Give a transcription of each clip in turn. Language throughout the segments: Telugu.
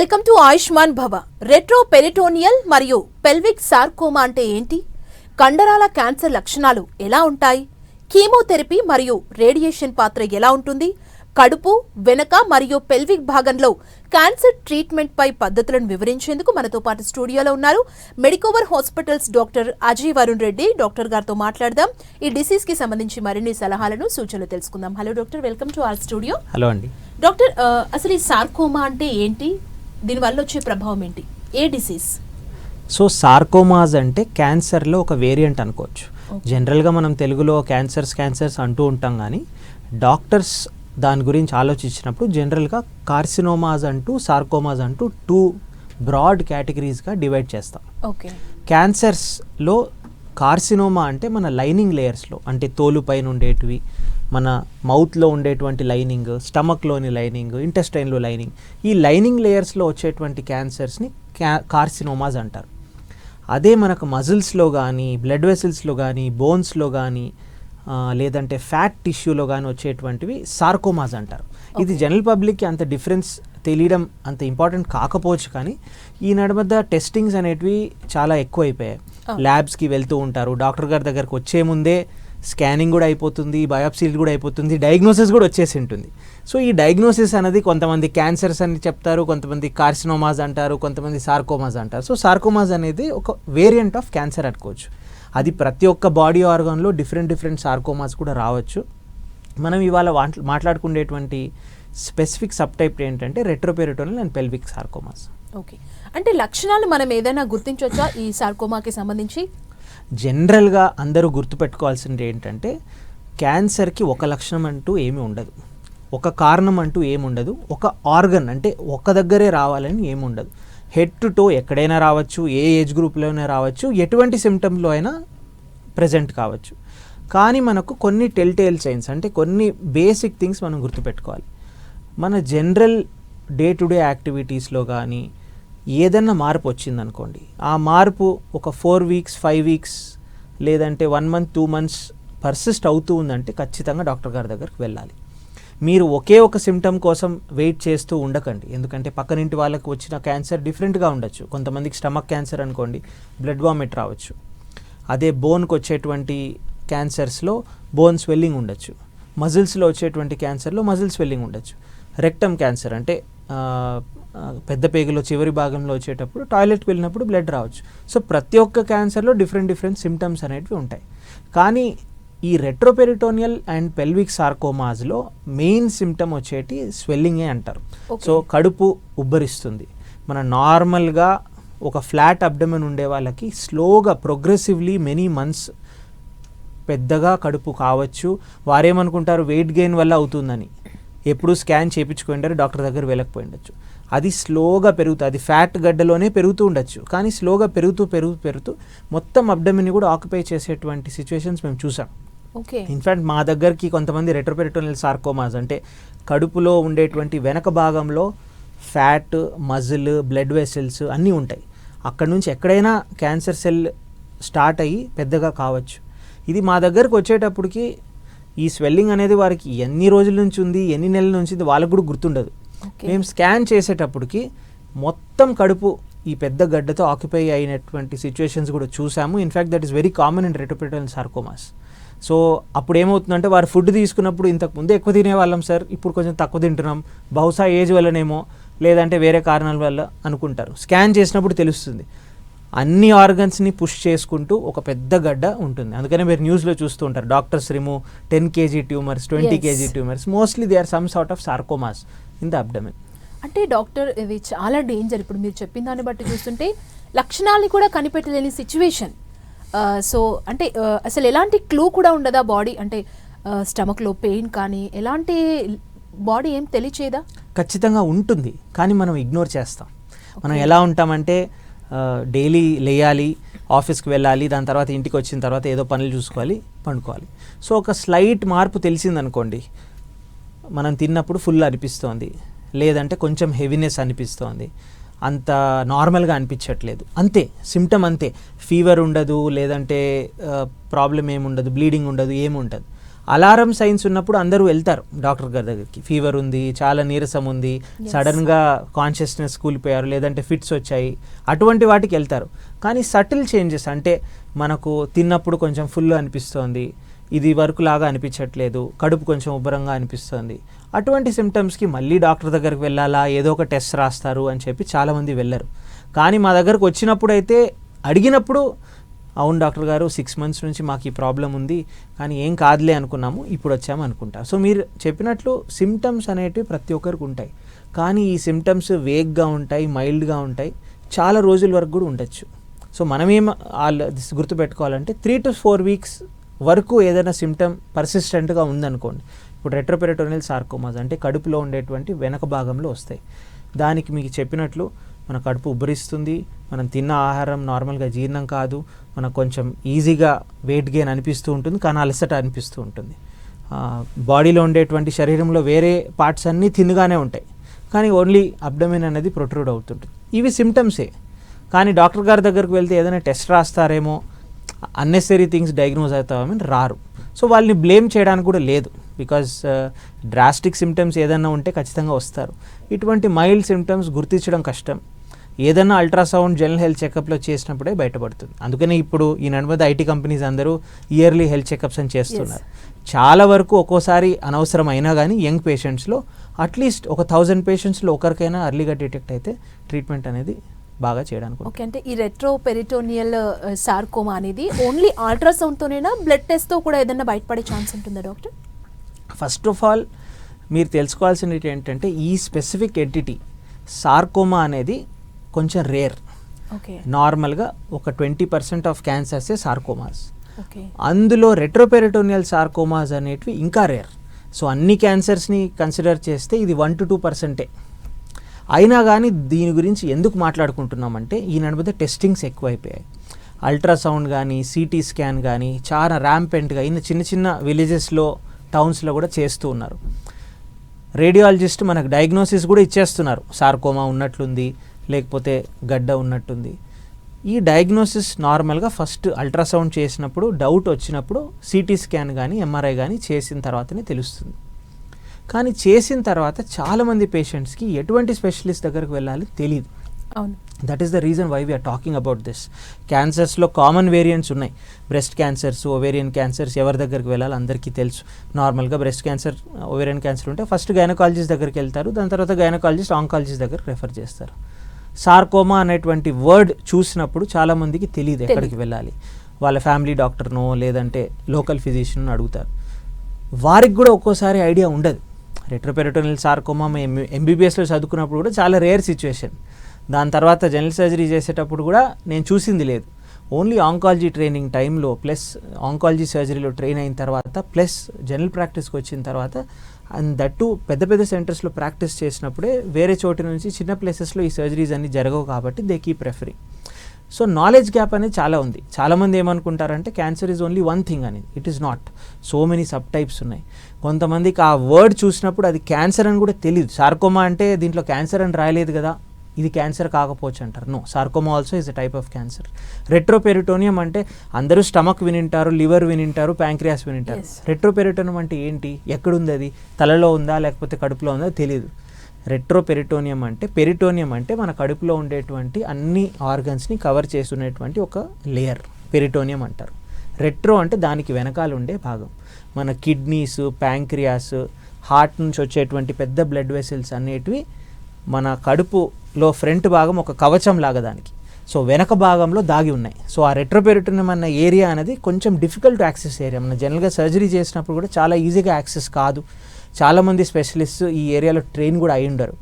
Welcome to Ayushman Bhava. Retroperitoneal మరియు పెల్విక్ సార్కోమా అంటే ఏంటి? కండరాల క్యాన్సర్ లక్షణాలు ఎలా ఉంటాయి? కీమోథెరపీ మరియు రేడియేషన్ పాత్ర ఎలా ఉంటుంది? కడుపు వెనక మరియు పెల్విక్ భాగంలో క్యాన్సర్ ట్రీట్మెంట్ పై పద్ధతులను వివరించేందుకు మనతో పాటు స్టూడియోలో ఉన్నారు Medicover hospitals doctor Ajay Varun Reddy. Doctor గారితో మాట్లాడదాం. ఈ డిసీజ్కి సంబంధించి మరిన్ని సలహాలను సూచనలు తెలుసుకుందాం. Hello doctor welcome to our studio. Hello అండి. డాక్టర్ అసలు ఈ సార్కోమా అంటే ఏంటి? దీనివల్ల వచ్చే ప్రభావం ఏంటి? ఏ డిసీజ్ సో సార్కోమాజ్ అంటే క్యాన్సర్లో ఒక వేరియంట్ అనుకోవచ్చు. జనరల్గా మనం తెలుగులో క్యాన్సర్స్ క్యాన్సర్స్ అంటూ ఉంటాం కానీ డాక్టర్స్ దాని గురించి ఆలోచించినప్పుడు జనరల్గా కార్సినోమాజ్ అంటూ సార్కోమాజ్ అంటూ టూ బ్రాడ్ కేటగిరీస్గా డివైడ్ చేస్తాం. ఓకే క్యాన్సర్స్లో కార్సినోమా అంటే మన లైనింగ్ లేయర్స్లో అంటే తోలు పైన ఉండేటివి మన మౌత్లో ఉండేటువంటి లైనింగ్ స్టమక్లోని లైనింగ్ ఇంటెస్టైన్లో లైనింగ్ ఈ లైనింగ్ లేయర్స్లో వచ్చేటువంటి క్యాన్సర్స్ని క్యా కార్సినోమాస్ అంటారు. అదే మనకు మజిల్స్లో కానీ బ్లడ్ వెసిల్స్లో కానీ బోన్స్లో కానీ లేదంటే ఫ్యాట్ టిష్యూలో కానీ వచ్చేటువంటివి సార్కోమాస్ అంటారు. ఇది జనరల్ పబ్లిక్కి అంత డిఫరెన్స్ తెలియడం అంత ఇంపార్టెంట్ కాకపోవచ్చు కానీ ఈ నడుమద్ద టెస్టింగ్స్ అనేటివి చాలా ఎక్కువైపోయాయి. ల్యాబ్స్కి వెళ్తూ ఉంటారు డాక్టర్ గారి దగ్గరకు వచ్చే ముందే స్కానింగ్ కూడా అయిపోతుంది బయాప్సీలు కూడా అయిపోతుంది డయాగ్నోసిస్ కూడా వచ్చేసి ఉంటుంది. సో ఈ డయాగ్నోసిస్ అనేది కొంతమంది క్యాన్సర్స్ అని చెప్తారు కొంతమంది కార్సినోమాస్ అంటారు కొంతమంది సార్కోమాస్ అంటారు. సో సార్కోమాస్ అనేది ఒక వేరియంట్ ఆఫ్ క్యాన్సర్ అనుకోవచ్చు. అది ప్రతి ఒక్క బాడీ ఆర్గాన్లో డిఫరెంట్ డిఫరెంట్ సార్కోమాస్ కూడా రావచ్చు. మనం ఇవాళ మాట్లాడుకునేటువంటి స్పెసిఫిక్ సబ్ టైప్ ఏంటంటే retroperitoneal and pelvic sarcomas okay అంటే లక్షణాలు మనం ఏదైనా గుర్తించవచ్చా ఈ సార్కోమాకి సంబంధించి? జనరల్గా అందరూ గుర్తుపెట్టుకోవాల్సింది ఏంటంటే క్యాన్సర్కి ఒక లక్షణం అంటూ ఏమీ ఉండదు. ఒక కారణం అంటూ ఏమి ఉండదు. ఒక ఆర్గన్ అంటే ఒక దగ్గరే రావాలని ఏమి ఉండదు. హెడ్ టు టో ఎక్కడైనా రావచ్చు ఏ ఏజ్ గ్రూప్లోనే రావచ్చు ఎటువంటి సిమ్టమ్లో అయినా ప్రజెంట్ కావచ్చు. కానీ మనకు కొన్ని టెల్టేల్ సైన్స్ అంటే కొన్ని బేసిక్ థింగ్స్ మనం గుర్తుపెట్టుకోవాలి. మన జనరల్ డే టు డే యాక్టివిటీస్లో కానీ ఏదన్నా మార్పు వచ్చిందనుకోండి ఆ మార్పు ఒక ఫోర్ వీక్స్ ఫైవ్ వీక్స్ లేదంటే one month two months persist అవుతూ ఉందంటే ఖచ్చితంగా డాక్టర్ గారి దగ్గరికి వెళ్ళాలి. మీరు ఒకే ఒక సిమ్టమ్ కోసం వెయిట్ చేస్తూ ఉండకండి. ఎందుకంటే పక్కనింటి వాళ్ళకి వచ్చిన క్యాన్సర్ డిఫరెంట్గా ఉండొచ్చు. కొంతమందికి స్టమక్ క్యాన్సర్ అనుకోండి బ్లడ్ వామిట్ రావచ్చు. అదే బోన్కి వచ్చేటువంటి క్యాన్సర్స్లో బోన్ స్వెల్లింగ్ ఉండొచ్చు. మజిల్స్లో వచ్చేటువంటి క్యాన్సర్లో మజిల్ స్వెల్లింగ్ ఉండొచ్చు. రెక్టమ్ క్యాన్సర్ అంటే పెద్ద పేగులో చివరి భాగంలో వచ్చేటప్పుడు టాయిలెట్కి వెళ్ళినప్పుడు బ్లడ్ రావచ్చు. సో ప్రతి ఒక్క క్యాన్సర్లో డిఫరెంట్ డిఫరెంట్ సిమ్టమ్స్ అనేటివి ఉంటాయి. కానీ ఈ రెట్రోపెరిటోనియల్ అండ్ పెల్విక్ సార్కోమాస్లో మెయిన్ సిమ్టమ్ వచ్చేటి స్వెల్లింగే అంటారు. సో కడుపు ఉబ్బరిస్తుంది. మన నార్మల్గా ఒక ఫ్లాట్ అబ్డమెన్ ఉండే వాళ్ళకి స్లోగా ప్రోగ్రెసివ్లీ మెనీ మంత్స్ పెద్దగా కడుపు కావచ్చు. వారేమనుకుంటారు వెయిట్ గెయిన్ వల్ల అవుతుందని. ఎప్పుడు స్కాన్ చేయించుకుంటారు డాక్టర్ దగ్గర వెళ్ళకపోయి ఉండొచ్చు. అది స్లోగా పెరుగుతుంది అది ఫ్యాట్ గడ్డలోనే పెరుగుతూ ఉండొచ్చు. కానీ స్లోగా పెరుగుతూ పెరుగుతూ పెరుగుతూ మొత్తం అబ్డమిని కూడా ఆక్యుపై చేసేటువంటి సిచ్యువేషన్స్ మేము చూసాం. ఓకే. ఇన్ఫ్యాక్ట్ మా దగ్గరికి కొంతమంది రెట్రోపెరిటోనల్ సార్కోమాస్ అంటే కడుపులో ఉండేటువంటి వెనక భాగంలో ఫ్యాట్ మజిల్ బ్లడ్ వెసల్స్ అన్నీ ఉంటాయి. అక్కడ నుంచి ఎక్కడైనా క్యాన్సర్ సెల్ స్టార్ట్ అయ్యి పెద్దగా కావచ్చు. ఇది మా దగ్గరకు వచ్చేటప్పటికి ఈ స్వెల్లింగ్ అనేది వారికి ఎన్ని రోజుల నుంచి ఉంది ఎన్ని నెలల నుంచి ఉంది వాళ్ళకు కూడా గుర్తుండదు. మేము స్కాన్ చేసేటప్పటికి మొత్తం కడుపు ఈ పెద్ద గడ్డతో ఆక్యుపై అయినటువంటి సిచ్యువేషన్స్ కూడా చూసాము. In fact that is very common in retroperitoneal sarcomas so అప్పుడు ఏమవుతుందంటే వారు ఫుడ్ తీసుకున్నప్పుడు ఇంతకు ముందు ఎక్కువ తినేవాళ్ళం సార్ ఇప్పుడు కొంచెం తక్కువ తింటున్నాం. బహుశా ఏజ్ వల్లనేమో లేదంటే వేరే కారణాల వల్ల అనుకుంటారు. స్కాన్ చేసినప్పుడు తెలుస్తుంది. అన్ని ఆర్గన్స్ని పుష్ చేసుకుంటూ ఒక పెద్ద గడ్డ ఉంటుంది. అందుకనే మీరు న్యూస్లో చూస్తూ ఉంటారు. Doctors remove ten KG tumours twenty. KG tumours mostly they are some sort of sarcomas in the abdomen అంటే డాక్టర్ ఇది చాలా డేంజర్ ఇప్పుడు మీరు చెప్పిన దాన్ని బట్టి చూస్తుంటే లక్షణాలని కూడా కనిపెట్టలేని సిచ్యువేషన్ సో అంటే అసలు ఎలాంటి క్లూ కూడా ఉండదా బాడీ అంటే స్టమక్లో పెయిన్ కానీ ఎలాంటి బాడీ ఏం తెలియచేదా ఖచ్చితంగా ఉంటుంది కానీ మనం ఇగ్నోర్ చేస్తాం. మనం ఎలా ఉంటామంటే డైలీ లేయాలి ఆఫీస్కి వెళ్ళాలి దాని తర్వాత ఇంటికి వచ్చిన తర్వాత ఏదో పనులు చూసుకోవాలి పండుకోవాలి. సో ఒక స్లైట్ మార్పు తెలిసిందనుకోండి మనం తిన్నప్పుడు ఫుల్ అనిపిస్తోంది. లేదంటే కొంచెం హెవీనెస్ అనిపిస్తోంది. అంత నార్మల్గా అనిపించట్లేదు. అంతే సిమ్టమ్ అంతే. ఫీవర్ ఉండదు లేదంటే ప్రాబ్లం ఏముండదు బ్లీడింగ్ ఉండదు ఏముండదు అలారం సైన్స్ ఉన్నప్పుడు అందరూ వెళ్తారు డాక్టర్ గారి దగ్గరికి. ఫీవర్ ఉంది చాలా నీరసం ఉంది. సడన్గా కాన్షియస్నెస్ కూలిపోయారు లేదంటే ఫిట్స్ వచ్చాయి. అటువంటి వాటికి వెళ్తారు. కానీ సటిల్ చేంజెస్ అంటే మనకు తిన్నప్పుడు కొంచెం ఫుల్ అనిపిస్తోంది. ఇది వరకు లాగా అనిపించట్లేదు కడుపు కొంచెం ఉబ్బరంగా అనిపిస్తుంది. అటువంటి సిమ్టమ్స్కి మళ్ళీ డాక్టర్ దగ్గరికి వెళ్ళాలా ఏదో ఒక టెస్ట్ రాస్తారు అని చెప్పి చాలామంది వెళ్ళరు. కానీ మా దగ్గరకు వచ్చినప్పుడు అయితే అడిగినప్పుడు అవును డాక్టర్ గారు సిక్స్ మంత్స్ నుంచి మాకు ఈ ప్రాబ్లం ఉంది కానీ ఏం కాదులే అనుకున్నాము ఇప్పుడు వచ్చాము అనుకుంటా. సో మీరు చెప్పినట్లు సిమ్టమ్స్ అనేటివి ప్రతి ఒక్కరికి ఉంటాయి. కానీ ఈ సిమ్టమ్స్ వేగ్గా ఉంటాయి మైల్డ్గా ఉంటాయి చాలా రోజుల వరకు కూడా ఉండొచ్చు. సో మనమేం వాళ్ళు గుర్తుపెట్టుకోవాలంటే త్రీ టు ఫోర్ వీక్స్ వరకు ఏదైనా సిమ్టమ్ పర్సిస్టెంట్గా ఉందనుకోండి. ఇప్పుడు రెట్రోపెరిటోనియల్ సార్కోమాస్ అంటే కడుపులో ఉండేటువంటి వెనక భాగంలో వస్తాయి. దానికి మీకు చెప్పినట్లు మన కడుపు ఉబ్బరిస్తుంది మనం తిన్న ఆహారం నార్మల్గా జీర్ణం కాదు మనకు కొంచెం ఈజీగా వెయిట్ గెయిన్ అనిపిస్తూ ఉంటుంది కానీ అలసట అనిపిస్తూ ఉంటుంది. బాడీలో ఉండేటువంటి శరీరంలో వేరే పార్ట్స్ అన్నీ తిన్నుగానే ఉంటాయి. కానీ ఓన్లీ అబ్డమిన్ అనేది ప్రొట్రూడ్ అవుతుంటుంది. ఇవి సిమ్టమ్సే కానీ డాక్టర్ గారి దగ్గరికి వెళ్తే ఏదైనా టెస్ట్ రాస్తారేమో అన్నెసరీ థింగ్స్ డయాగ్నోజ్ అవుతామని రారు. సో వాళ్ళని బ్లేమ్ చేయడానికి కూడా లేదు. బికాజ్ డ్రాస్టిక్ సిమ్టమ్స్ ఏదైనా ఉంటే ఖచ్చితంగా వస్తారు. ఇటువంటి మైల్డ్ సిమ్టమ్స్ గుర్తించడం కష్టం. ఏదైనా అల్ట్రాసౌండ్ జనరల్ హెల్త్ చెకప్లో చేసినప్పుడే బయటపడుతుంది. అందుకనే ఇప్పుడు ఈ నడుమద ఐటీ కంపెనీస్ అందరూ ఇయర్లీ హెల్త్ చెకప్స్ అని చేస్తున్నారు. చాలా వరకు ఒక్కోసారి అనవసరం అయినా కానీ యంగ్ పేషెంట్స్లో అట్లీస్ట్ ఒక థౌజండ్ పేషెంట్స్లో ఒకరికైనా అర్లీగా డిటెక్ట్ అయితే ట్రీట్మెంట్ అనేది బాగా చేయడానికి. ఓకే అంటే ఈ రెట్రో పెరిటోనియల్ సార్కోమా అనేది ఓన్లీ అల్ట్రాసౌండ్తోనేనా బ్లడ్ టెస్ట్తో కూడా ఏదైనా బయటపడే ఛాన్స్ ఉంటుందా డాక్టర్? ఫస్ట్ ఆఫ్ ఆల్ మీరు తెలుసుకోవాల్సినది ఏంటంటే ఈ స్పెసిఫిక్ ఎంటిటీ సార్కోమా అనేది కొంచెం రేర్ ఓకే. నార్మల్గా ఒక ట్వంటీ పర్సెంట్ ఆఫ్ క్యాన్సర్సే సార్కోమాస్. ఓకే. అందులో రెట్రోపెరిటోనియల్ సార్కోమాస్ అనేటివి ఇంకా రేర్ సో అన్ని క్యాన్సర్స్ని కన్సిడర్ చేస్తే ఇది వన్ టు టూ పర్సెంటే అయినా కానీ దీని గురించి ఎందుకు మాట్లాడుకుంటున్నామంటే ఈ నడిపితే టెస్టింగ్స్ ఎక్కువైపోయాయి. అల్ట్రాసౌండ్ కానీ సిటీ స్కాన్ కానీ చాలా ర్యాంపెంట్గా ఇన్ని చిన్న చిన్న విలేజెస్లో టౌన్స్లో కూడా చేస్తూ ఉన్నారు. రేడియాలజిస్ట్ మనకు డయాగ్నోసిస్ కూడా ఇచ్చేస్తున్నారు. సార్కోమా ఉన్నట్లుంది లేకపోతే గడ్డ ఉన్నట్టుంది. ఈ డయాగ్నోసిస్ నార్మల్గా ఫస్ట్ అల్ట్రాసౌండ్ చేసినప్పుడు డౌట్ వచ్చినప్పుడు సిటీ స్కాన్ కానీ ఎంఆర్ఐ కానీ చేసిన తర్వాతనే తెలుస్తుంది. కానీ చేసిన తర్వాత చాలామంది పేషెంట్స్కి ఎటువంటి స్పెషలిస్ట్ దగ్గరకు వెళ్ళాలి తెలియదు అవును. That is the reason why we're talking about this క్యాన్సర్స్లో common variants ఉన్నాయి. బ్రెస్ట్ క్యాన్సర్స్ ఓవేరియన్ క్యాన్సర్స్ ఎవరి దగ్గరికి వెళ్ళాలి అందరికీ తెలుసు. నార్మల్గా బ్రెస్ట్ క్యాన్సర్ ఓవేరియన్ క్యాన్సర్ ఉంటే ఫస్ట్ గైనకాలజిస్ట్ దగ్గరికి వెళ్తారు. దాని తర్వాత గైనకాలజిస్ట్ ఆంకాలజిస్ట్ దగ్గరికి రెఫర్ చేస్తారు. సార్కోమా అనేటువంటి వర్డ్ చూసినప్పుడు చాలామందికి తెలియదు ఎక్కడికి వెళ్ళాలి. వాళ్ళ ఫ్యామిలీ డాక్టర్నో లేదంటే లోకల్ ఫిజిషియన్ అడుగుతారు. వారికి కూడా ఒక్కోసారి ఐడియా ఉండదు. రెట్రోపెరిటోనియల్ సార్కోమా మేము ఎంబీబీఎస్లో చదువుకున్నప్పుడు కూడా చాలా రేర్ సిచ్యువేషన్ దాని తర్వాత జనరల్ సర్జరీ చేసేటప్పుడు కూడా నేను చూసింది లేదు. ఓన్లీ ఆంకాలజీ ట్రైనింగ్ టైంలో ప్లస్ ఆంకాలజీ సర్జరీలో ట్రైన్ అయిన తర్వాత ప్లస్ జనరల్ ప్రాక్టీస్కి వచ్చిన తర్వాత అండ్ దట్టు పెద్ద పెద్ద సెంటర్స్లో ప్రాక్టీస్ చేసినప్పుడే వేరే చోటు నుంచి చిన్న ప్లేసెస్లో ఈ సర్జరీస్ అన్నీ జరగవు కాబట్టి they key preferring so knowledge gap అనేది చాలా ఉంది. చాలామంది ఏమనుకుంటారంటే cancer is only one thing అనేది it is not so many subtypes ఉన్నాయి. కొంతమందికి ఆ వర్డ్ చూసినప్పుడు అది క్యాన్సర్ అని కూడా తెలియదు సార్కోమా అంటే దీంట్లో క్యాన్సర్ అని రాయలేదు కదా. ఇది క్యాన్సర్ కాకపోవచ్చు అంటారు. No sarcoma also is a type of cancer retroperitoneum అంటే అందరూ స్టమక్ వినింటారు లివర్ వినింటారు ప్యాంక్రియాస్ వినింటారు. రెట్రోపెరిటోనియం అంటే ఏంటి? ఎక్కడుంది అది? తలలో ఉందా? లేకపోతే కడుపులో ఉందా? తెలియదు రెట్రోపెరిటోనియం అంటే పెరిటోనియం అంటే మన కడుపులో ఉండేటువంటి అన్ని ఆర్గన్స్ని కవర్ చేసుకునేటువంటి ఒక లేయర్ పెరిటోనియం అంటారు. రెట్రో అంటే దానికి వెనకాల ఉండే భాగం. మన కిడ్నీస్ ప్యాంక్రియాస్ హార్ట్ నుంచి వచ్చేటువంటి పెద్ద బ్లడ్ వెసిల్స్ అనేటివి మన కడుపులో ఫ్రంట్ భాగం ఒక కవచం లాగా దానికి. సో వెనక భాగంలో దాగి ఉన్నాయి. సో ఆ రెట్రోపెరిటోనియం అన్న ఏరియా అనేది కొంచెం డిఫికల్ట్ యాక్సెస్ ఏరియా మన జనరల్గా సర్జరీ చేసినప్పుడు కూడా చాలా ఈజీగా యాక్సెస్ కాదు. చాలామంది స్పెషలిస్ట్ ఈ ఏరియాలో ట్రైన్ కూడా అయి ఉండరు.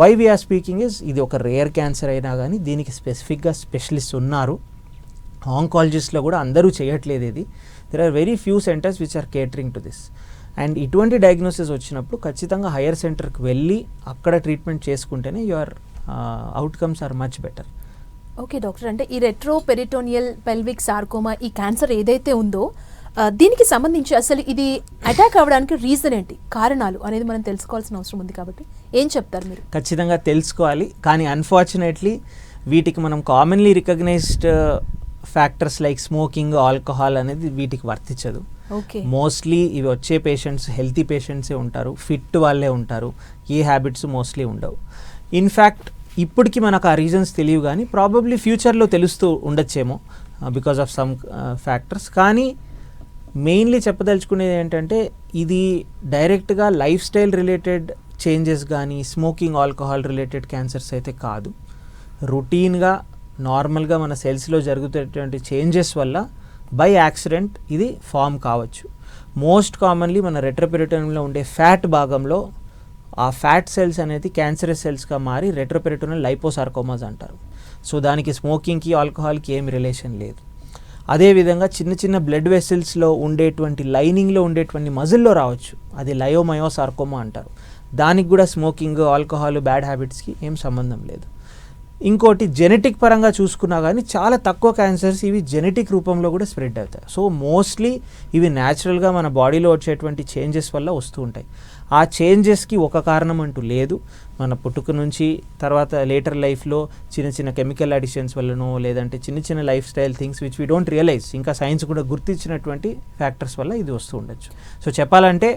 వై వీఆర్ స్పీకింగ్ ఇస్ ఇది ఒక రేర్ క్యాన్సర్ అయినా కానీ దీనికి స్పెసిఫిక్గా స్పెషలిస్ట్ ఉన్నారు. ఆంకాలజిస్ట్లో కూడా అందరూ చేయట్లేదు ఇది. There are very few centres which are catering to this and ఇటువంటి డయాగ్నోసిస్ వచ్చినప్పుడు ఖచ్చితంగా హయ్యర్ సెంటర్కి వెళ్ళి అక్కడ ట్రీట్మెంట్ చేసుకుంటేనే your outcomes are much better okay doctor అంటే ఈ రెట్రో పెరిటోనియల్ పెల్విక్ సార్కోమా ఈ క్యాన్సర్ ఏదైతే ఉందో దీనికి సంబంధించి అసలు ఇది అటాక్ అవ్వడానికి రీజన్ ఏంటి? కారణాలు అనేది మనం తెలుసుకోవాల్సిన అవసరం ఉంది కాబట్టి ఏం చెప్తారు మీరు? ఖచ్చితంగా తెలుసుకోవాలి. కానీ అన్ఫార్చునేట్లీ వీటికి మనం commonly recognised factors like smoking alcohol అనేది వీటికి వర్తించదు. ఓకే. మోస్ట్లీ ఇవి వచ్చే పేషెంట్స్ హెల్తీ పేషెంట్సే ఉంటారు. ఫిట్ వాళ్ళే ఉంటారు. ఏ హ్యాబిట్స్ మోస్ట్లీ ఉండవు. ఇన్ఫ్యాక్ట్ ఇప్పటికి మనకు ఆ రీజన్స్ తెలియవు కానీ ప్రాబబ్లీ ఫ్యూచర్లో తెలుస్తూ ఉండొచ్చేమో బికాస్ ఆఫ్ సమ్ ఫ్యాక్టర్స్ కానీ మెయిన్లీ చెప్పదలుచుకునేది ఏంటంటే ఇది డైరెక్ట్గా లైఫ్ స్టైల్ రిలేటెడ్ చేంజెస్ కానీ స్మోకింగ్ ఆల్కహాల్ రిలేటెడ్ క్యాన్సర్స్ అయితే కాదు. రొటీన్గా నార్మల్గా మన సెల్స్లో జరుగుతున్నటువంటి చేంజెస్ వల్ల బై యాక్సిడెంట్ ఇది ఫామ్ కావచ్చు. మోస్ట్ కామన్లీ మన రెట్రోపెరిటోనియంలో ఉండే ఫ్యాట్ భాగంలో ఆ ఫ్యాట్ సెల్స్ అనేది క్యాన్సరస్ సెల్స్గా మారి రెట్రోపెరిటోనియల్ లైపోసార్కోమాస్ అంటారు. సో దానికి స్మోకింగ్కి ఆల్కహాల్కి ఏం రిలేషన్ లేదు. అదేవిధంగా చిన్న చిన్న బ్లడ్ వెసిల్స్లో ఉండేటువంటి లైనింగ్లో ఉండేటువంటి మజిల్లో రావచ్చు. అది లయోమయోసార్కోమా అంటారు. దానికి కూడా స్మోకింగ్ ఆల్కహాల్ బ్యాడ్ హ్యాబిట్స్కి ఏం సంబంధం లేదు. ఇంకోటి జెనెటిక్ పరంగా చూసుకున్నా కానీ చాలా తక్కువ క్యాన్సర్స్ ఇవి జెనెటిక్ రూపంలో కూడా స్ప్రెడ్ అవుతాయి. సో మోస్ట్లీ ఇవి న్యాచురల్గా మన బాడీలో వచ్చేటువంటి చేంజెస్ వల్ల వస్తూ ఉంటాయి. ఆ చేంజెస్కి ఒక కారణం అంటూ లేదు. మన పుట్టుక నుంచి తర్వాత లేటర్ లైఫ్లో చిన్న చిన్న కెమికల్ అడిషన్స్ వల్లనో లేదంటే చిన్న చిన్న lifestyle things which we don't realise ఇంకా సైన్స్ కూడా గుర్తించినటువంటి ఫ్యాక్టర్స్ వల్ల ఇది వస్తూ ఉండొచ్చు. సో చెప్పాలంటే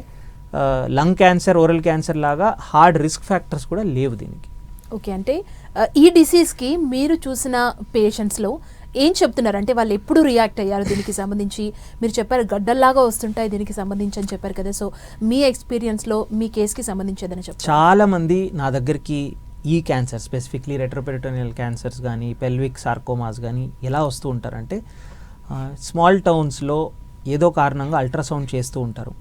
లంగ్ క్యాన్సర్ ఓరల్ క్యాన్సర్ లాగా హార్డ్ రిస్క్ ఫ్యాక్టర్స్ కూడా లేవు దీనికి. ఓకే అంటే ఈ డిసీజ్కి మీరు చూసిన పేషెంట్స్లో ఏం చెప్తున్నారు? అంటే వాళ్ళు ఎప్పుడు రియాక్ట్ అయ్యారు దీనికి సంబంధించి? మీరు చెప్పారు గడ్డల్లాగా వస్తుంటాయి దీనికి సంబంధించి అని చెప్పారు కదా. సో మీ ఎక్స్పీరియన్స్లో మీ కేసుకి సంబంధించి ఏదైనా చెప్తారు చాలా మంది నా దగ్గరికి ఈ క్యాన్సర్ స్పెసిఫిక్లీ రెట్రోపెరిటోనియల్ క్యాన్సర్స్ కానీ పెల్విక్ సార్కోమాస్ కానీ ఎలా వస్తూ ఉంటారంటే స్మాల్ టౌన్స్లో ఏదో కారణంగా అల్ట్రాసౌండ్ చేస్తూ ఉంటారు.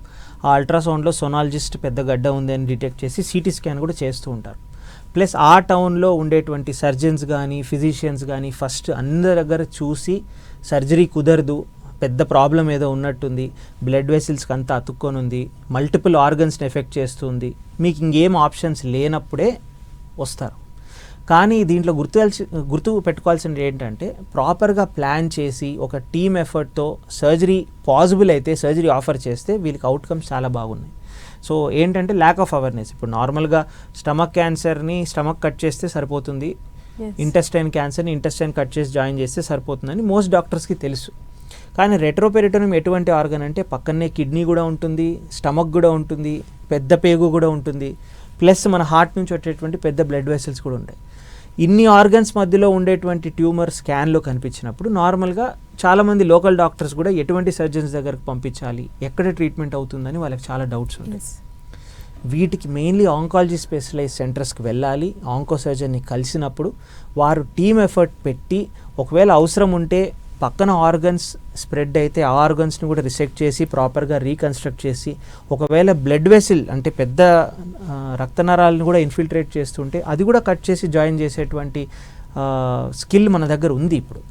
ఆ అల్ట్రాసౌండ్లో సొనాలజిస్ట్ పెద్ద గడ్డ ఉంది అని డిటెక్ట్ చేసి సిటీ స్కాన్ కూడా చేస్తూ ఉంటారు. ప్లస్ ఆ టౌన్లో ఉండేటువంటి సర్జన్స్ కానీ ఫిజిషియన్స్ కానీ ఫస్ట్ అందరి దగ్గర చూసి సర్జరీ కుదరదు పెద్ద ప్రాబ్లం ఏదో ఉన్నట్టుంది బ్లడ్ వెసిల్స్కి అంతా అతుక్కొని ఉంది మల్టిపుల్ ఆర్గన్స్ని ఎఫెక్ట్ చేస్తుంది మీకు ఇంకేం ఆప్షన్స్ లేనప్పుడే వస్తారు. కానీ దీంట్లో గుర్తు గుర్తు పెట్టుకోవాల్సింది ఏంటంటే ప్రాపర్గా ప్లాన్ చేసి ఒక టీమ్ ఎఫర్ట్తో సర్జరీ పాసిబుల్ అయితే సర్జరీ ఆఫర్ చేస్తే వీళ్ళకి అవుట్కమ్స్ చాలా బాగున్నాయి. సో ఏంటంటే ల్యాక్ ఆఫ్ అవేర్నెస్ ఇప్పుడు నార్మల్గా స్టమక్ క్యాన్సర్ని స్టమక్ కట్ చేస్తే సరిపోతుంది. ఇంటెస్టైన్ క్యాన్సర్ని ఇంటెస్టైన్ కట్ చేసి జాయిన్ చేస్తే సరిపోతుందని మోస్ట్ డాక్టర్స్కి తెలుసు. కానీ రెట్రోపెరిటోనియం ఎటువంటి ఆర్గన్ అంటే పక్కనే కిడ్నీ కూడా ఉంటుంది స్టమక్ కూడా ఉంటుంది పెద్ద పేగు కూడా ఉంటుంది. ప్లస్ మన హార్ట్ నుంచి వచ్చేటువంటి పెద్ద బ్లడ్ వెసల్స్ కూడా ఉంటాయి. ఇన్ని ఆర్గన్స్ మధ్యలో ఉండేటువంటి ట్యూమర్ స్కాన్లో కనిపించినప్పుడు నార్మల్గా చాలామంది లోకల్ డాక్టర్స్ కూడా ఎటువంటి సర్జన్స్ దగ్గరకు పంపించాలి? ఎక్కడ ట్రీట్మెంట్ అవుతుందని వాళ్ళకి చాలా డౌట్స్ ఉంటాయి. వీటికి మెయిన్లీ ఆంకాలజీ స్పెషలైజ్ సెంటర్స్కి వెళ్ళాలి. ఆంకో సర్జన్ని కలిసినప్పుడు వారు టీమ్ ఎఫర్ట్ పెట్టి ఒకవేళ అవసరం ఉంటే పక్కన ఆర్గన్స్ స్ప్రెడ్ అయితే ఆ ఆర్గన్స్ని కూడా రిసెక్ట్ చేసి ప్రాపర్గా రీకన్స్ట్రక్ట్ చేసి ఒకవేళ బ్లడ్ వెసిల్ అంటే పెద్ద రక్తనరాలను కూడా ఇన్ఫిల్ట్రేట్ చేస్తుంటే అది కూడా కట్ చేసి జాయిన్ చేసేటువంటి స్కిల్ మన దగ్గర ఉంది ఇప్పుడు.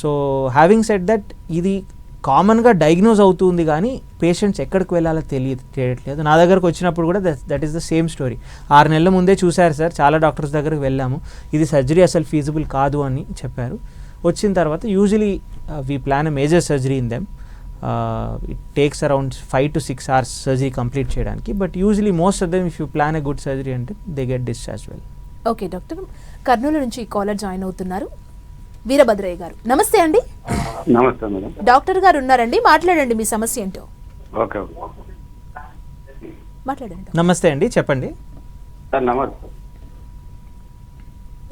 సో హ్యావింగ్ సెట్ దట్ ఇది కామన్గా డయాగ్నోజ్ అవుతుంది కానీ పేషెంట్స్ ఎక్కడికి వెళ్ళాలో తెలియదు తెలియట్లేదు. నా దగ్గరకు వచ్చినప్పుడు కూడా that is the same story ఆరు నెలల ముందే చూశారు సార్ చాలా డాక్టర్స్ దగ్గరికి వెళ్ళాము. ఇది సర్జరీ అసలు ఫీజిబుల్ కాదు అని చెప్పారు. వచ్చిన తర్వాత usually we plan a major surgery in them it takes around five to six hours surgery complete చేయడానికి. But usually most of them if you plan a good surgery అంటే they get discharge well okay doctor Kurnool నుంచి కాలర్ జాయిన్ అవుతున్నారు. వీరభద్రయ్య గారు. నమస్తే అండి. నమస్తే మేడం. డాక్టర్ గారు ఉన్నారండి. మాట్లాడండి మీ సమస్య ఏంటో. ఓకే మాట్లాడండి నమస్తే అండి చెప్పండి. సార్ నమస్తే.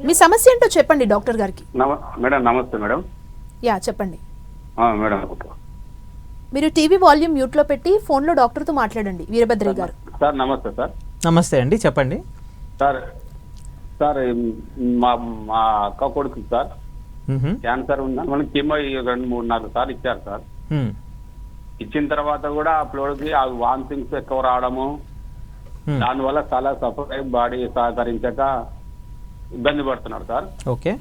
మీ సమస్య ఏంటో చెప్పండి డాక్టర్ గారికి. నమ మేడం నమస్తే మేడం. యా చెప్పండి. ఆ, మేడం మీరు టీవీ వాల్యూమ్ మ్యూట్లో పెట్టి ఫోన్లో డాక్టర్తో మాట్లాడండి వీరభద్రయ్య గారు. సార్ నమస్తే సార్. నమస్తే అండి చెప్పండి. సార్ సార్ మా మా అక్క కొడుకు సార్. క్యాన్సర్ ఉందా. మనకి కిమో రెండు మూడు నాలుగు సార్లు ఇచ్చారు సార్. ఇచ్చిన తర్వాత కూడా ఆ పిల్లోడికి ఆ వామిటింగ్స్ ఎక్కువ రావడము. దానివల్ల చాలా సఫర్ అయి బాడీ సహకరించక ఇబ్బంది పడుతున్నాడు సార్. ఓకే.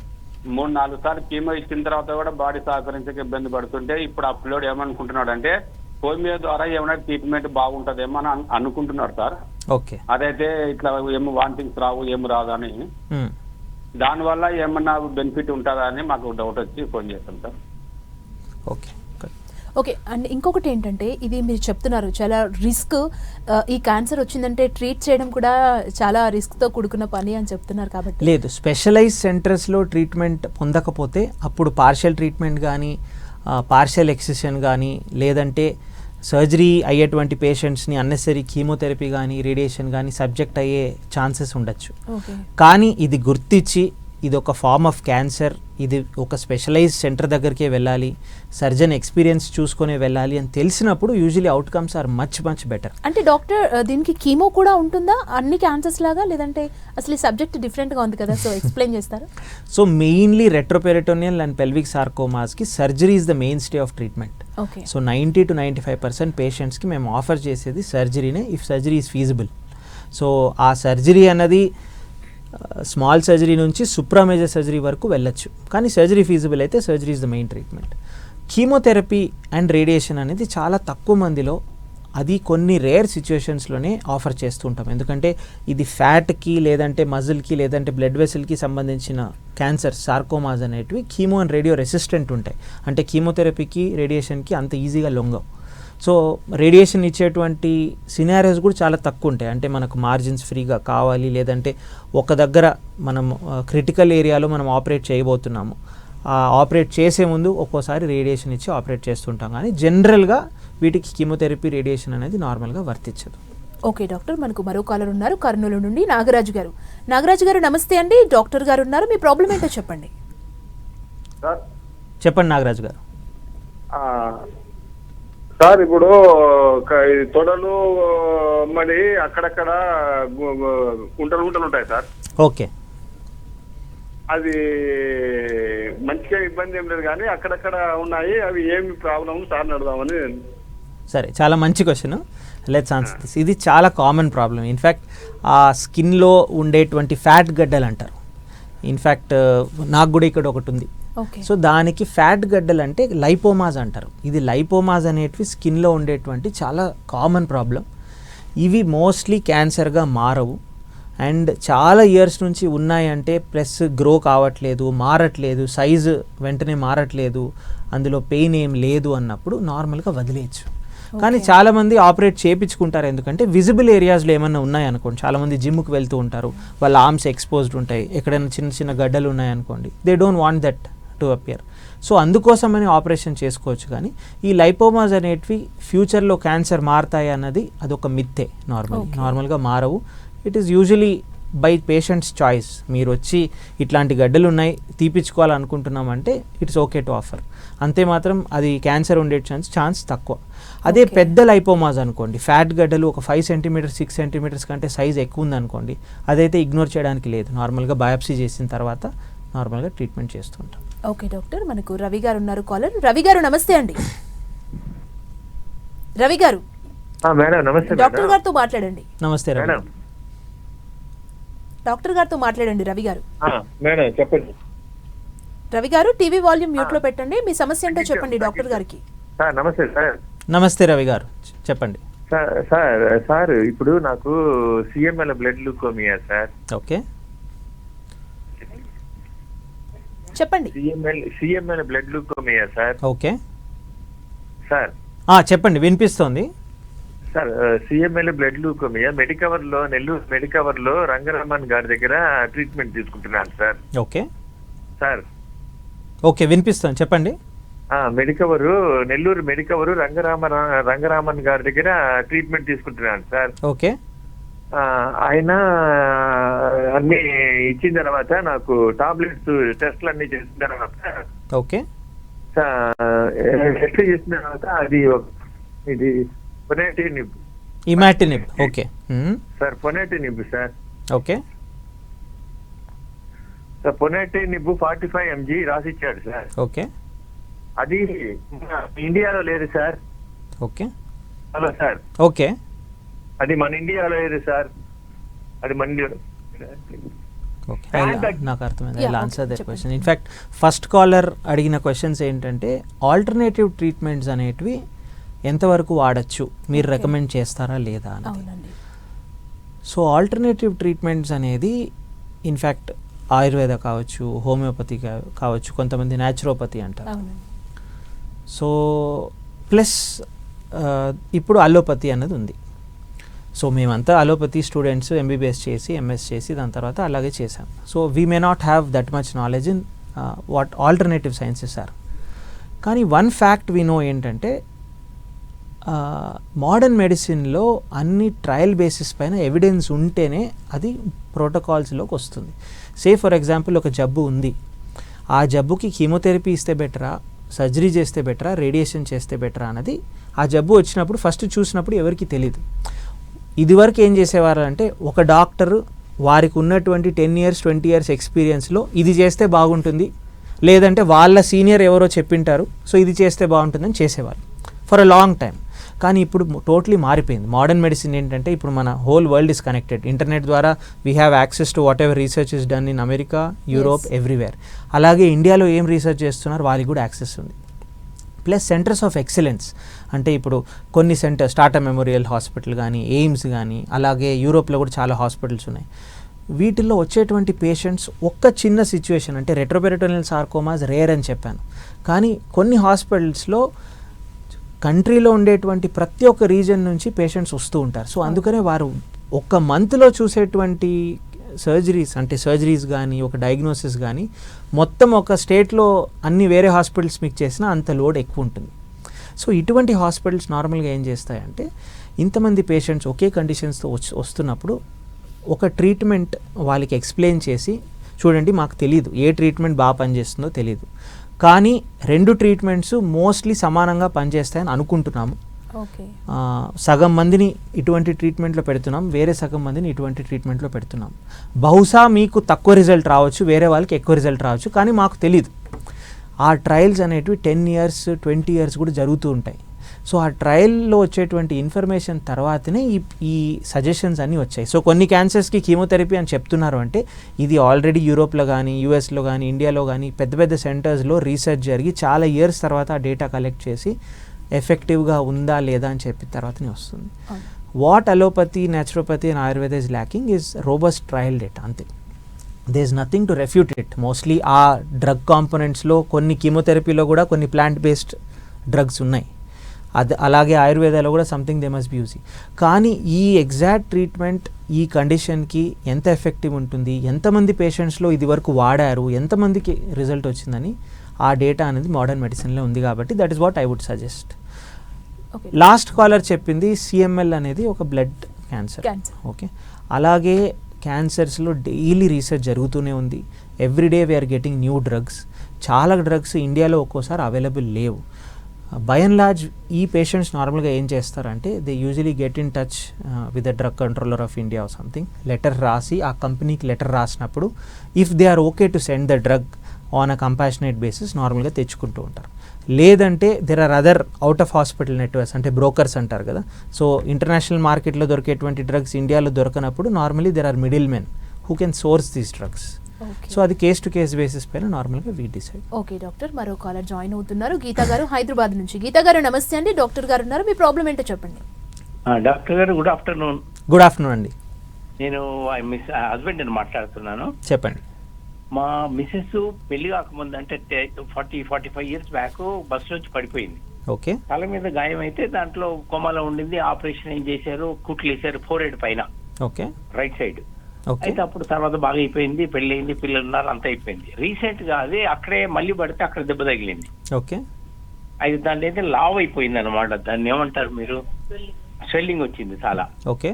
మూడు నాలుగు సార్లు కీమో ఇచ్చిన తర్వాత కూడా బాడీ సహకరించక ఇబ్బంది పడుతుంటే ఇప్పుడు ఆ పిల్లోడు ఏమనుకుంటున్నాడు అంటే హోమియో ద్వారా ఏమైనా ట్రీట్మెంట్ బాగుంటదేమో అని అను- అనుకుంటున్నాడు సార్. ఓకే. అదైతే ఇట్లా ఏమో వాంటింగ్స్ రావు ఏమి రాదు అని. దానివల్ల ఏమన్నా బెనిఫిట్ ఉంటుందా అని మాకు డౌట్ వచ్చి ఫోన్ చేస్తాం సార్ ఓకే. ఓకే అండ్ ఇంకొకటి ఏంటంటే ఇది మీరు చెప్తున్నారు చాలా రిస్క్ ఈ క్యాన్సర్ వచ్చిందంటే ట్రీట్ చేయడం కూడా చాలా రిస్క్తో కూడుకున్న పని అని చెప్తున్నారు కాబట్టి లేదు స్పెషలైజ్ సెంటర్స్లో ట్రీట్మెంట్ పొందకపోతే అప్పుడు పార్షియల్ ట్రీట్మెంట్ కానీ పార్షియల్ ఎక్సిషన్ కానీ లేదంటే సర్జరీ అయ్యేటువంటి పేషెంట్స్ని అన్నెసరీ కీమోథెరపీ కానీ రేడియేషన్ కానీ సబ్జెక్ట్ అయ్యే ఛాన్సెస్ ఉండొచ్చు. కానీ ఇది గుర్తించి ఇది ఒక ఫార్మ్ ఆఫ్ క్యాన్సర్ ఇది ఒక స్పెషలైజ్ సెంటర్ దగ్గరికే వెళ్ళాలి సర్జన్ ఎక్స్పీరియన్స్ చూసుకొని వెళ్ళాలి అని తెలిసినప్పుడు usually outcomes are much much better. అంటే డాక్టర్ దీనికి కీమో కూడా ఉంటుందా? అన్ని క్యాన్సర్స్ లాగా? లేదంటే అసలు ఈ సబ్జెక్ట్ డిఫరెంట్గా ఉంది కదా? సో ఎక్స్ప్లెయిన్ చేస్తారా? So mainly retroperitoneal and pelvic సార్కోమాస్కి surgery is the mainstay of treatment. Okay. So ninety two ninety five percent పేషెంట్స్కి మేము ఆఫర్ చేసేది సర్జరీనే if surgery is feasible. So ఆ సర్జరీ అన్నది స్మాల్ సర్జరీ నుంచి సుప్రా మేజర్ సర్జరీ వరకు వెళ్ళొచ్చు. కానీ సర్జరీ ఫీజిబుల్ అయితే surgery is the main treatment. Chemotherapy and radiation అనేది చాలా తక్కువ మందిలో అది కొన్ని రేర్ సిచ్యువేషన్స్లోనే ఆఫర్ చేస్తూ ఉంటాం. ఎందుకంటే ఇది ఫ్యాట్కి లేదంటే మజిల్కి లేదంటే బ్లడ్ వెసిల్కి సంబంధించిన క్యాన్సర్ సార్కోమాస్ అనేటివి కీమో అండ్ రేడియో రెసిస్టెంట్ ఉంటాయి. అంటే కీమోథెరపీకి రేడియేషన్కి అంత ఈజీగా లొంగవు. సో రేడియేషన్ ఇచ్చేటువంటి సినారియోస్ కూడా చాలా తక్కువ ఉంటాయి. అంటే మనకు మార్జిన్స్ ఫ్రీగా కావాలి లేదంటే ఒక దగ్గర మనం క్రిటికల్ ఏరియాలో మనం ఆపరేట్ చేయబోతున్నాము. ఆ ఆపరేట్ చేసే ముందు ఒక్కోసారి రేడియేషన్ ఇచ్చి ఆపరేట్ చేస్తుంటాం. కానీ జనరల్గా వీటికి కీమోథెరపీ రేడియేషన్ అనేది నార్మల్గా వర్తించదు. ఓకే డాక్టర్ మనకు మరో కాలర్ ఉన్నారు కర్నూలు నుండి నాగరాజు గారు. నాగరాజు గారు నమస్తే అండి. డాక్టర్ గారు ఉన్నారు. మీ ప్రాబ్లం ఏంటో చెప్పండి. సార్. చెప్పండి నాగరాజు గారు. ఆ, సార్ ఇప్పుడు తొడలు మరి అక్కడక్కడ గుంటలు గుంటలు ఉంటాయి సార్. ఓకే. అది మంచిగా ఇబ్బంది ఏం లేదు కానీ అక్కడక్కడ ఉన్నాయి అవి ఏమి ప్రాబ్లం సార్ నడదామని సరే చాలా మంచి క్వశ్చన్ లెట్స్ ఆన్సర్ దిస్ ఇది చాలా కామన్ ప్రాబ్లం ఇన్ఫ్యాక్ట్ ఆ స్కిన్లో ఉండేటువంటి ఫ్యాట్ గడ్డలు అంటారు ఇన్ఫ్యాక్ట్ నాకు కూడా ఇక్కడ ఒకటి ఉంది. సో దానికి ఫ్యాట్ గడ్డలు అంటే లైపోమాజ్ అంటారు. ఇది లైపోమాజ్ అనేటివి స్కిన్లో ఉండేటువంటి చాలా కామన్ ప్రాబ్లం. ఇవి మోస్ట్లీ క్యాన్సర్గా మారవు. అండ్ చాలా ఇయర్స్ నుంచి ఉన్నాయంటే ప్లస్ గ్రో కావట్లేదు మారట్లేదు సైజు వెంటనే మారట్లేదు అందులో పెయిన్ ఏం లేదు అన్నప్పుడు నార్మల్గా వదిలేయచ్చు. కానీ చాలామంది ఆపరేట్ చేయించుకుంటారు ఎందుకంటే విజిబుల్ ఏరియాస్లో ఏమన్నా ఉన్నాయనుకోండి. చాలామంది జిమ్కి వెళ్తూ ఉంటారు. వాళ్ళ ఆర్మ్స్ ఎక్స్పోజ్డ్ ఉంటాయి. ఎక్కడైనా చిన్న చిన్న గడ్డలు ఉన్నాయనుకోండి. They don't want that. To appear. So అందుకోసమని ఆపరేషన్ చేసుకోవచ్చు కానీ ఈ లైపోమాస్ అనేటివి ఫ్యూచర్లో క్యాన్సర్ మారతాయి అన్నది అదొక మిత్తే నార్మల్. నార్మల్గా మారవు. It is usually by patient's choice. మీరు వచ్చి ఇట్లాంటి గడ్డలు ఉన్నాయి తీపించుకోవాలనుకుంటున్నామంటే ఇట్స్ ఓకే టు ఆఫర్. అంతే మాత్రం అది క్యాన్సర్ ఉండే ఛాన్స్ ఛాన్స్ తక్కువ. అదే. పెద్ద లైపోమాస్ అనుకోండి ఫ్యాట్ గడ్డలు ఒక ఫైవ్ సెంటీమీటర్స్ సిక్స్ సెంటీమీటర్స్ కంటే సైజ్ ఎక్కువ ఉందనుకోండి అదైతే ఇగ్నోర్ చేయడానికి లేదు. నార్మల్గా బయాప్సీ చేసిన తర్వాత నార్మల్గా ట్రీట్మెంట్ చేస్తుంటాం ఓకే డాక్టర్. మనకు రవి గారు ఉన్నారు కాలర్. రవి గారు నమస్తే అండి. రవి గారు. మేడం నమస్తే డాక్టర్ గారితో మాట్లాడండి. నమస్తే మేడం. డాక్టర్ గారితో మాట్లాడండి రవి గారు. మేడం చెప్పండి. రవి గారు టీవీ వాల్యూమ్ మ్యూట్లో పెట్టండి. మీ సమస్య ఏంటో చెప్పండి డాక్టర్ గారికి. నమస్తే సార్. నమస్తే రవి గారు. చెప్పండి. సార్ సార్ సార్ ఇప్పుడు నాకు CML blood leukaemia sir. Okay. చెప్పండి. CML CML blood leukaemia sir okay. Sir ఆ, చెప్పండి వినిపిస్తోంది. సార్ సిఎంఎల్ బ్లడ్ లూకోమియా మెడికవర్లో నెల్లూరు మెడికవర్లో రంగరామన్ గారి దగ్గర ట్రీట్మెంట్ తీసుకుంటున్నాను సార్ ఓకే. సార్ ఓకే వినిపిస్తోంది. చెప్పండి. ఆ మెడికవరు నెల్లూరు మెడికవరు రంగరామ రంగరామన్ గారి దగ్గర ట్రీట్మెంట్ తీసుకుంటున్నాను సార్ ఓకే. ఆయన అన్ని ఇచ్చిన తర్వాత నాకు టాబ్లెట్స్ టెస్ట్లు అన్ని చేసిన తర్వాత ఓకే. టెస్ట్ చేసిన తర్వాత అది ఇది ponatinib imatinib okay. Sir ponatinib sir. Okay. Sir ponatinib forty five MG రాసిచ్చాడు sir. Okay. అది ఇండియాలో లేదు sir. Okay. Hello sir. Okay. అది మన ఇండియాలో లేదు సార్. అది మన ఇండియాలో నాకు అర్థమైంది. I answer that. Question in fact first caller అడిగిన క్వశ్చన్స్ ఏంటంటే ఆల్టర్నేటివ్ ట్రీట్మెంట్స్ అనేటివి ఎంతవరకు వాడచ్చు? మీరు. రికమెండ్ చేస్తారా లేదా అని సో ఆల్టర్నేటివ్ ట్రీట్మెంట్స్ అనేది ఇన్ఫ్యాక్ట్ ఆయుర్వేద కావచ్చు హోమియోపతి కా- కావచ్చు కొంతమంది న్యాచురోపతి అంటారు. సో ప్లస్ ఆ, ఇప్పుడు అలోపతి అన్నది ఉంది. సో మేమంతా అలోపతి స్టూడెంట్స్ ఎంబీబీఎస్ చేసి ఎంఎస్ చేసి దాని తర్వాత అలాగే చేసాం so we may not have that much knowledge in what alternative sciences are కానీ వన్ ఫ్యాక్ట్ వీ నో ఏంటంటే uh, మోడర్న్ మెడిసిన్లో అన్ని ట్రయల్ బేసిస్ పైన ఎవిడెన్స్ ఉంటేనే అది ప్రోటోకాల్స్లోకి వస్తుంది. సే ఫర్ ఎగ్జాంపుల్ ఒక జబ్బు ఉంది. ఆ జబ్బుకి కీమోథెరపీ ఇస్తే బెటరా సర్జరీ చేస్తే బెటరా రేడియేషన్ చేస్తే బెటరా అన్నది ఆ జబ్బు వచ్చినప్పుడు ఫస్ట్ చూసినప్పుడు ఎవరికి తెలియదు ఇదివరకు ఏం చేసేవారు అంటే ఒక డాక్టర్ వారికి ఉన్నటువంటి టెన్ ఇయర్స్ ట్వంటీ ఇయర్స్ ఎక్స్పీరియన్స్లో ఇది చేస్తే బాగుంటుంది. లేదంటే వాళ్ళ సీనియర్ ఎవరో చెప్పింటారు సో ఇది చేస్తే బాగుంటుందని చేసేవారు ఫర్ అ లాంగ్ టైం కానీ ఇప్పుడు టోటలీ మారిపోయింది. మోడర్న్ మెడిసిన్ ఏంటంటే ఇప్పుడు మన whole world is connected. Internet ద్వారా we have access to whatever research is done in America Europe everywhere అలాగే ఇండియాలో ఏం రీసెర్చ్ చేస్తున్నారు వాళ్ళకి కూడా యాక్సెస్ ఉంది. ప్లస్ సెంటర్స్ ఆఫ్ ఎక్సలెన్స్ అంటే ఇప్పుడు కొన్ని సెంటర్స్ టాటా మెమోరియల్ హాస్పిటల్ కానీ ఎయిమ్స్ కానీ అలాగే యూరోప్లో కూడా చాలా హాస్పిటల్స్ ఉన్నాయి. వీటిల్లో వచ్చేటువంటి పేషెంట్స్ ఒక్క చిన్న సిచ్యువేషన్ అంటే రెట్రోపెరిటోనియల్ సార్కోమాస్ రేర్ అని చెప్పాను. కానీ కొన్ని హాస్పిటల్స్లో కంట్రీలో ఉండేటువంటి ప్రతి ఒక్క రీజన్ నుంచి పేషెంట్స్ వస్తూ ఉంటారు. సో అందుకనే వారు ఒక్క మంత్లో చూసేటువంటి సర్జరీస్ అంటే సర్జరీస్ కానీ ఒక డయాగ్నోసిస్ కానీ మొత్తం ఒక స్టేట్లో అన్ని వేరే హాస్పిటల్స్ మీకు చేసినా అంత లోడ్ ఎక్కువ ఉంటుంది. సో ఇటువంటి హాస్పిటల్స్ నార్మల్గా ఏం చేస్తాయంటే ఇంతమంది పేషెంట్స్ ఒకే కండిషన్స్తో వచ్చి వస్తున్నప్పుడు ఒక ట్రీట్మెంట్ వాళ్ళకి ఎక్స్ప్లెయిన్ చేసి చూడండి మాకు తెలియదు ఏ ట్రీట్మెంట్ బాగా పనిచేస్తుందో తెలియదు కానీ రెండు ట్రీట్మెంట్స్ మోస్ట్లీ సమానంగా పనిచేస్తాయని అనుకుంటున్నాము. సగం మందిని ఇటువంటి ట్రీట్మెంట్లో పెడుతున్నాం. వేరే సగం మందిని ఇటువంటి ట్రీట్మెంట్లో పెడుతున్నాం. బహుశా మీకు తక్కువ రిజల్ట్ రావచ్చు. వేరే వాళ్ళకి ఎక్కువ రిజల్ట్ రావచ్చు. కానీ మాకు తెలియదు ఆ ట్రయల్స్ అనేటివి టెన్ ఇయర్స్ ట్వంటీ ఇయర్స్ కూడా జరుగుతూ ఉంటాయి. సో ఆ ట్రయల్లో వచ్చేటువంటి ఇన్ఫర్మేషన్ తర్వాతనే ఈ ఈ సజెషన్స్ అన్నీ వచ్చాయి. సో కొన్ని క్యాన్సర్స్కి కీమోథెరపీ అని చెప్తున్నారు అంటే ఇది ఆల్రెడీ యూరోప్లో కానీ యూఎస్లో కానీ ఇండియాలో కానీ పెద్ద పెద్ద సెంటర్స్లో రీసెర్చ్ జరిగి చాలా ఇయర్స్ తర్వాత ఆ డేటా కలెక్ట్ చేసి ఎఫెక్టివ్గా ఉందా లేదా అని చెప్పిన తర్వాతనే వస్తుంది. What allopathy naturopathy and Ayurveda is lacking is robust trial data అంతే. They is nothing to refute it mostly ఆ డ్రగ్ కాంపోనెంట్స్లో కొన్ని కీమోథెరపీలో కూడా కొన్ని ప్లాంట్ బేస్డ్ డ్రగ్స్ ఉన్నాయి. అది అలాగే ఆయుర్వేదాలో కూడా something they must be using కానీ ఈ ఎగ్జాక్ట్ ట్రీట్మెంట్ ఈ కండిషన్కి ఎంత ఎఫెక్టివ్ ఉంటుంది ఎంతమంది పేషెంట్స్లో ఇది వరకు వాడారు ఎంతమందికి రిజల్ట్ వచ్చిందని ఆ డేటా అనేది మోడర్న్ మెడిసిన్లో ఉంది కాబట్టి that is what I would suggest last caller చెప్పింది సిఎంఎల్ అనేది ఒక బ్లడ్ క్యాన్సర్ Cancer. ఓకే అలాగే క్యాన్సర్స్లో డైలీ రీసెర్చ్ జరుగుతూనే ఉంది. Every day we're getting new drugs. చాలా డ్రగ్స్ ఇండియాలో ఒక్కోసారి అవైలబుల్ లేవు. బై అండ్ లార్జ్ ఈ పేషెంట్స్ నార్మల్గా ఏం చేస్తారంటే they usually get in touch with the drug controller of India something letter రాసి ఆ కంపెనీకి లెటర్ రాసినప్పుడు if they are okay to send the drug on a compassionate basis నార్మల్గా తెచ్చుకుంటూ ఉంటారు. లేదంటే there are other out of hospital networks అంటే బ్రోకర్స్ అంటారు కదా. సో ఇంటర్నేషనల్ మార్కెట్లో దొరికేటువంటి డ్రగ్స్ ఇండియాలో దొరకనప్పుడు normally there are middlemen who can source these drugs okay so అది కేస్ టు కేస్ బేసిస్ పైన నార్మల్గా వీ డిసైడ్ ఓకే డాక్టర్ మరో కాలర్ జాయిన్ అవుతున్నారు. గీతా గారు హైదరాబాద్ నుంచి. గీతా గారు నమస్తే అండి. డాక్టర్ గారు ఉన్నారు. మీ ప్రాబ్లం ఏంటో చెప్పండి. ఆ, డాక్టర్ గారు గుడ్ ఆఫ్టర్నూన్ గుడ్ ఆఫ్టర్నూన్ అండి. నేను మిస్ హస్బెండ్ అని మాట్లాడుతున్నాను. చెప్పండి. మా మిస్సెస్ పెళ్ళి కాకముందు అంటే forty forty five years back bus నుంచి పడిపోయింది. ఓకే. తల మీద గాయం అయితే దాంట్లో కొమ్మలో ఉండింది ఆపరేషన్ ఏం చేశారు కుట్లు వేసారు ఫోర్ హెడ్ పైన. ఓకే. Right side okay. అయితే అప్పుడు తర్వాత బాగా అయిపోయింది పెళ్ళి అయింది పిల్లలు ఉన్నారు అంత అయిపోయింది. రీసెంట్గా అదే అక్కడే మళ్ళీ పడితే అక్కడ దెబ్బ తగిలింది. ఓకే. అది దాని అయితే లావ్ అయిపోయింది అనమాట దాన్ని ఏమంటారు మీరు? స్వెల్లింగ్ వచ్చింది చాలా. ఓకే.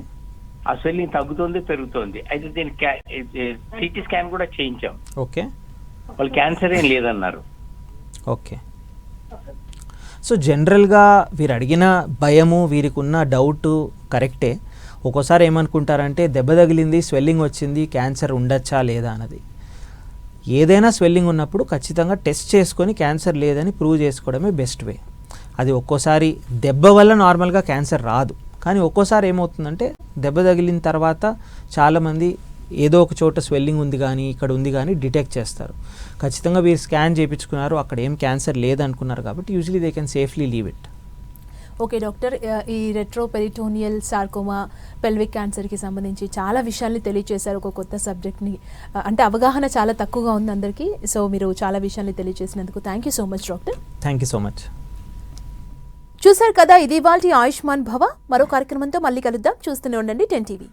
ఆ స్వెల్లింగ్ తగ్గుతుంది పెరుగుతుంది. అయితే దీని సిటీ స్కాన్ కూడా చేయించాం. ఓకే. వాళ్ళు క్యాన్సర్ ఏం లేదన్నారు. ఓకే. సో జనరల్గా వీరు అడిగిన భయము వీరికి ఉన్న డౌట్ కరెక్టే. ఒక్కోసారి ఏమనుకుంటారంటే దెబ్బ తగిలింది స్వెల్లింగ్ వచ్చింది క్యాన్సర్ ఉండొచ్చా లేదా అన్నది. ఏదైనా స్వెల్లింగ్ ఉన్నప్పుడు ఖచ్చితంగా టెస్ట్ చేసుకొని క్యాన్సర్ లేదని ప్రూవ్ చేసుకోవడమే బెస్ట్ వే. అది ఒక్కోసారి దెబ్బ వల్ల నార్మల్గా క్యాన్సర్ రాదు. కానీ ఒక్కోసారి ఏమవుతుందంటే దెబ్బ తగిలిన తర్వాత చాలామంది ఏదో ఒక చోట స్వెల్లింగ్ ఉంది కానీ ఇక్కడ ఉంది కానీ డిటెక్ట్ చేస్తారు. ఖచ్చితంగా వీరు స్కాన్ చేయించుకున్నారు అక్కడ ఏం క్యాన్సర్ లేదనుకున్నారు కాబట్టి usually they can safely leave it. Okay doctor ఈ రెట్రో పెరిటోనియల్ సార్కోమా పెల్విక్ క్యాన్సర్కి సంబంధించి చాలా విషయాల్ని తెలియజేశారు ఒక కొత్త సబ్జెక్ట్ని. అంటే అవగాహన చాలా తక్కువగా ఉంది అందరికీ. సో మీరు చాలా విషయాల్ని తెలియజేసినందుకు thank you so much doctor. Thank you so much. చూశారు కదా ఇది వాళ్ళ ఆయుష్మాన్ భవ. మరో కార్యక్రమంతో మళ్ళీ కలుద్దాం. చూస్తూనే ఉండండి టెన్ టీవీ.